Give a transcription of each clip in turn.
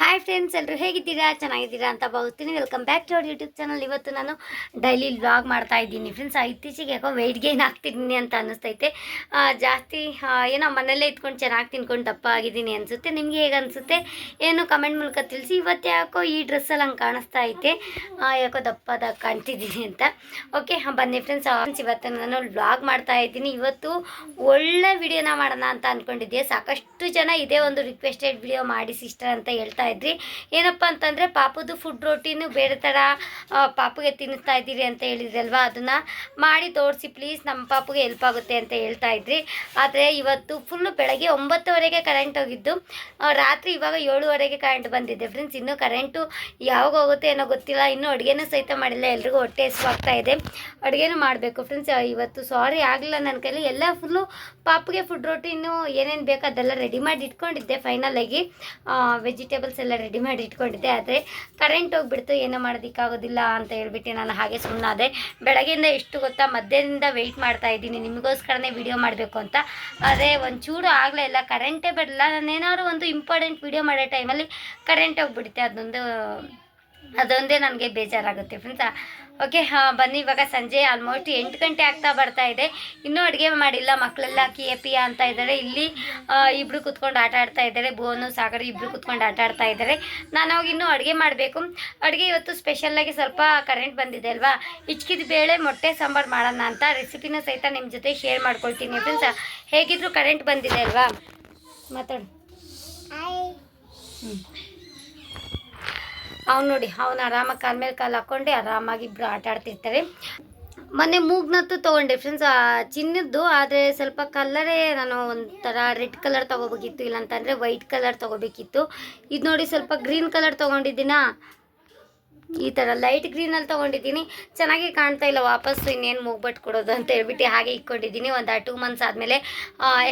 Hi friends ಎಲ್ಲರೂ ಹೇಗಿದ್ದೀರಾ? ಚೆನ್ನಾಗಿದ್ದೀರಾ ಅಂತ ಭಾವಿಸ್ತೀನಿ. Welcome back to our YouTube channel ಇವತ್ತು ನಾನು ಡೈಲಿ ವ್ಲಾಗ್ ಮಾಡ್ತಾ ಇದ್ದೀನಿ. ಫ್ರೆಂಡ್ಸ್ ಇತ್ತೀಚೆಗೆ ಯಾಕೋ ವೆಯ್ಟ್ ಗೇನ್ ಆಗ್ತಿದ್ದೀನಿ ಅಂತ ಅನ್ನಿಸ್ತೈತೆ. ಜಾಸ್ತಿ ಏನೋ ಮನೆಯಲ್ಲೇ ಇದ್ಕೊಂಡು ಚೆನ್ನಾಗಿ ತಿನ್ಕೊಂಡು ದಪ್ಪ ಆಗಿದ್ದೀನಿ ಅನಿಸುತ್ತೆ. ನಿಮಗೆ ಹೇಗೆ ಅನಿಸುತ್ತೆ? ಏನು ಕಮೆಂಟ್ ಮೂಲಕ ತಿಳಿಸಿ. ಇವತ್ತು ಯಾಕೋ ಈ ಡ್ರೆಸ್ಸಲ್ಲಿ ಹಂಗೆ ಕಾಣಿಸ್ತಾ ಐತೆ. ಯಾಕೋ ದಪ್ಪದಾಗ ಕಾಣ್ತಿದ್ದೀನಿ ಅಂತ. ಓಕೆ ಬನ್ನಿ ಫ್ರೆಂಡ್ಸ್ ಇವತ್ತು ನಾನು ವ್ಲಾಗ್ ಮಾಡ್ತಾ ಇದ್ದೀನಿ. ಇವತ್ತು ಒಳ್ಳೆ ವಿಡಿಯೋನ ಮಾಡೋಣ ಅಂತ ಅಂದ್ಕೊಂಡಿದ್ದೆ ಸಾಕಷ್ಟು ಜನ ಇದೇ ಒಂದು ರಿಕ್ವೆಸ್ಟೆಡ್ ವಿಡಿಯೋ ಮಾಡಿ ಸಿಸ್ಟರ್ ಅಂತ ಹೇಳ್ತಾ ಇದ್ರಿ. ಏನಪ್ಪ ಅಂತಂದರೆ ಪಾಪದ್ದು ಫುಡ್ ರೋಟೀನು ಬೇರೆ ಥರ ಪಾಪಗೆ ತಿನ್ನಿಸ್ತಾ ಇದ್ದೀರಿ ಅಂತ ಹೇಳಿದ್ರಲ್ವಾ ಅದನ್ನು ಮಾಡಿ ತೋರಿಸಿ ಪ್ಲೀಸ್ ನಮ್ಮ ಪಾಪಗೆ ಹೆಲ್ಪ್ ಆಗುತ್ತೆ ಅಂತ ಹೇಳ್ತಾ ಇದ್ರಿ. ಆದರೆ ಇವತ್ತು ಫುಲ್ಲು ಬೆಳಗ್ಗೆ ಒಂಬತ್ತುವರೆಗೆ ಕರೆಂಟ್ ಹೋಗಿದ್ದು. ರಾತ್ರಿ ಇವಾಗ ಏಳುವರೆಗೆ ಕರೆಂಟ್ ಬಂದಿದೆ ಫ್ರೆಂಡ್ಸ್ ಇನ್ನೂ ಕರೆಂಟು ಯಾವಾಗ ಹೋಗುತ್ತೆ ಏನೋ ಗೊತ್ತಿಲ್ಲ. ಇನ್ನೂ ಅಡುಗೆನೂ ಸಹಿತ ಮಾಡಿಲ್ಲ. ಎಲ್ರಿಗೂ ಹೊಟ್ಟೆ ಹಸಿವಾಗ್ತಾ ಇದೆ. ಅಡುಗೆನೂ ಮಾಡಬೇಕು ಫ್ರೆಂಡ್ಸ್ ಇವತ್ತು ಸಾರಿ ಆಗಲಿಲ್ಲ ನನ್ನ ಕೈಲಿ. ಎಲ್ಲ ಫುಲ್ಲು ಪಾಪಗೆ ಫುಡ್ ರೊಟೀನು ಏನೇನು ಬೇಕು ಅದೆಲ್ಲ ರೆಡಿ ಮಾಡಿ ಇಟ್ಕೊಂಡಿದ್ದೆ ಫೈನಲಾಗಿ ವೆಜಿಟೇಬಲ್ಸ್ ಎಲ್ಲ ರೆಡಿ ಮಾಡಿ ಇಟ್ಕೊಂಡಿದ್ದೆ, ಆದರೆ ಕರೆಂಟ್ ಹೋಗ್ಬಿಡ್ತು, ಏನೋ ಮಾಡೋದಕ್ಕಾಗೋದಿಲ್ಲ ಅಂತ ಹೇಳ್ಬಿಟ್ಟು ನಾನು ಹಾಗೆ ಸುಮ್ಮನಾದೆ ಬೆಳಗ್ಗೆಯಿಂದ ಎಷ್ಟು ಗೊತ್ತಾ ಮಧ್ಯದಿಂದ ವೆಯ್ಟ್ ಮಾಡ್ತಾ ಇದ್ದೀನಿ, ನಿಮಗೋಸ್ಕರನೇ ವಿಡಿಯೋ ಮಾಡಬೇಕು ಅಂತ. ಆದರೆ ಒಂಚೂರು ಆಗಲೇ ಇಲ್ಲ ಕರೆಂಟೇ ಬರಲ್ಲ ನಾನು ಏನಾದ್ರು ಒಂದು ಇಂಪಾರ್ಟೆಂಟ್ ವಿಡಿಯೋ ಮಾಡೋ ಟೈಮಲ್ಲಿ ಕರೆಂಟ್ ಹೋಗ್ಬಿಡುತ್ತೆ, ಅದೊಂದು, ಅದೊಂದೇ ನನಗೆ ಬೇಜಾರಾಗುತ್ತೆ ಫ್ರೆಂಡ್ಸ್ ಓಕೆ ಹಾಂ ಬನ್ನಿ ಇವಾಗ ಸಂಜೆ ಆಲ್ಮೋಸ್ಟ್ ಎಂಟು ಗಂಟೆ ಆಗ್ತಾ ಬರ್ತಾ ಇದೆ. ಇನ್ನೂ ಅಡುಗೆ ಮಾಡಿಲ್ಲ ಮಕ್ಕಳೆಲ್ಲ ಕಿಯ ಪಿಯ ಅಂತ ಇದ್ದಾರೆ. ಇಲ್ಲಿ ಇಬ್ಬರು ಕುತ್ಕೊಂಡು ಆಟ ಆಡ್ತಾ ಇದ್ದಾರೆ. ಬೋನು ಸಾಗರ್ ಇಬ್ಬರು ಕುತ್ಕೊಂಡು ಆಟ ಆಡ್ತಾ ಇದ್ದಾರೆ. ನಾನು ಅವಾಗ ಇನ್ನೂ ಅಡುಗೆ ಮಾಡಬೇಕು. ಅಡುಗೆ ಇವತ್ತು ಸ್ಪೆಷಲ್ಲಾಗಿ ಸ್ವಲ್ಪ ಕರೆಂಟ್ ಬಂದಿದೆ ಅಲ್ವಾ? ಹಿಚ್ಕಿದ ಬೇಳೆ ಮೊಟ್ಟೆ ಸಾಂಬಾರು ಮಾಡೋಣ ಅಂತ ರೆಸಿಪಿನ ಸಹಿತ ನಿಮ್ಮ ಜೊತೆ ಶೇರ್ ಮಾಡ್ಕೊಳ್ತೀನಿ ಫ್ರೆಂಡ್ಸ್ ಹೇಗಿದ್ರು ಕರೆಂಟ್ ಬಂದಿದೆ ಅಲ್ವಾ? ಮಾತಾಡು. ಹ್ಞೂ ಅವ್ನು ನೋಡಿ, ಅವನು ಆರಾಮಾಗಿ ಕಾಲ ಮೇಲೆ ಕಾಲು ಹಾಕ್ಕೊಂಡು ಆರಾಮಾಗಿ ಇಬ್ಬರು ಆಟ ಆಡ್ತಿರ್ತಾರೆ. ಮೊನ್ನೆ ಮೂಗ್ನತ್ತು ತೊಗೊಂಡೆ ಫ್ರೆಂಡ್ಸ್ ಚಿನ್ನದ್ದು, ಆದರೆ ಸ್ವಲ್ಪ ಕಲ್ಲರೇ ನಾನು ಒಂಥರ ರೆಡ್ ಕಲರ್ ತೊಗೋಬೇಕಿತ್ತು, ಇಲ್ಲಾಂತಂದರೆ ವೈಟ್ ಕಲರ್ ತೊಗೋಬೇಕಿತ್ತು. ಇದು ನೋಡಿ ಸ್ವಲ್ಪ ಗ್ರೀನ್ ಕಲರ್ ತೊಗೊಂಡಿದ್ದೀನಾ? ಈ ಥರ ಲೈಟ್ ಗ್ರೀನಲ್ಲಿ ತೊಗೊಂಡಿದ್ದೀನಿ. ಚೆನ್ನಾಗಿ ಕಾಣ್ತಾ ಇಲ್ಲ ವಾಪಸ್ಸು, ಇನ್ನೇನು ಮೂಗ್ಬಟ್ಟು ಕೊಡೋದು ಅಂತ ಹೇಳ್ಬಿಟ್ಟು ಹಾಗೆ ಇಟ್ಕೊಂಡಿದ್ದೀನಿ ಒಂದು ಟೂ ಮಂತ್ಸ್ ಆದಮೇಲೆ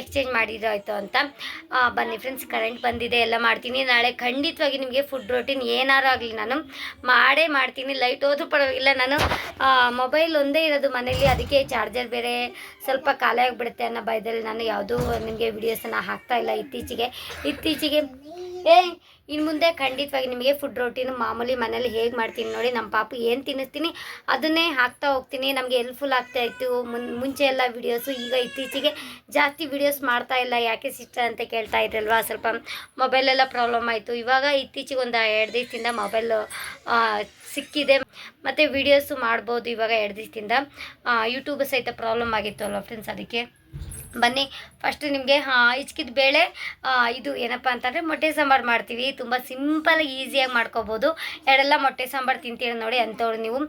ಎಕ್ಸ್ಚೇಂಜ್ ಮಾಡಿದ್ರಾಯ್ತು ಅಂತ. ಬನ್ನಿ ಫ್ರೆಂಡ್ಸ್ ಕರೆಂಟ್ ಬಂದಿದೆ, ಎಲ್ಲ ಮಾಡ್ತೀನಿ. ನಾಳೆ ಖಂಡಿತವಾಗಿ ನಿಮಗೆ ಫುಡ್ ರೊಟೀನ್ ಏನಾರು ಆಗಲಿ ನಾನು ಮಾಡೇ ಮಾಡ್ತೀನಿ. ಲೈಟ್ ಹೋದ್ರೂ ಪರವಾಗಿಲ್ಲ. ನಾನು ಮೊಬೈಲ್ ಒಂದೇ ಇರೋದು ಮನೇಲಿ ಅದಕ್ಕೆ ಚಾರ್ಜರ್ ಬೇರೆ ಸ್ವಲ್ಪ ಖಾಲಿ ಆಗಿಬಿಡುತ್ತೆ ಅನ್ನೋ ಭಯದಲ್ಲಿ ನಾನು ಯಾವುದೂ ನಿಮಗೆ ವಿಡಿಯೋಸನ್ನು ಹಾಕ್ತಾ ಇಲ್ಲ ಇತ್ತೀಚೆಗೆ. ಇತ್ತೀಚೆಗೆ ಏ ಇನ್ನು ಮುಂದೆ ಖಂಡಿತವಾಗಿ ನಿಮಗೆ ಫುಡ್ ರೋಟೀನು ಮಾಮೂಲಿ ಮನೇಲಿ ಹೇಗೆ ಮಾಡ್ತೀನಿ ನೋಡಿ ನಮ್ಮ ಪಾಪು ಏನು ತಿನ್ನಿಸ್ತೀನಿ ಅದನ್ನೇ ಹಾಕ್ತಾ ಹೋಗ್ತೀನಿ. ನಮಗೆ ಹೆಲ್ಪ್ಫುಲ್ ಆಗ್ತಾ ಇತ್ತು. ಮುಂಚೆ ಎಲ್ಲ ವೀಡಿಯೋಸು ಈಗ ಇತ್ತೀಚೆಗೆ ಜಾಸ್ತಿ ವೀಡಿಯೋಸ್ ಮಾಡ್ತಾ ಇಲ್ಲ. ಯಾಕೆ ಸಿಸ್ಟರ್ ಅಂತ ಕೇಳ್ತಾ ಇದ್ರಲ್ವಾ? ಸ್ವಲ್ಪ ಮೊಬೈಲೆಲ್ಲ ಪ್ರಾಬ್ಲಮ್ ಆಯಿತು. ಇವಾಗ ಇತ್ತೀಚೆಗೆ ಒಂದು ಎರಡು ದಿವಸದಿಂದ ಮೊಬೈಲ್ ಸಿಕ್ಕಿದೆ. ಮತ್ತು ವೀಡಿಯೋಸು ಮಾಡ್ಬೋದು ಇವಾಗ ಎರಡು ದಿವಸದಿಂದ. ಯೂಟ್ಯೂಬ್ ಸಹಿತ ಪ್ರಾಬ್ಲಮ್ ಆಗಿತ್ತು ಅಲ್ವಾ ಫ್ರೆಂಡ್ಸ್ ಅದಕ್ಕೆ? ಬನ್ನಿ ಫಸ್ಟ್ ನಿಮಗೆ ಹಿಚ್ಕಿದ ಬೇಳೆ ಇದು ಏನಪ್ಪ ಅಂತಂದರೆ ಮೊಟ್ಟೆ ಸಾಂಬಾರು ಮಾಡ್ತೀವಿ. ತುಂಬ ಸಿಂಪಲ್ ಈಸಿಯಾಗಿ ಮಾಡ್ಕೋಬೋದು. ಎರಡೆಲ್ಲ ಮೊಟ್ಟೆ ಸಾಂಬಾರು ತಿಂತೀರ ನೋಡಿ ಅಂಥವ್ರು ನೀವು.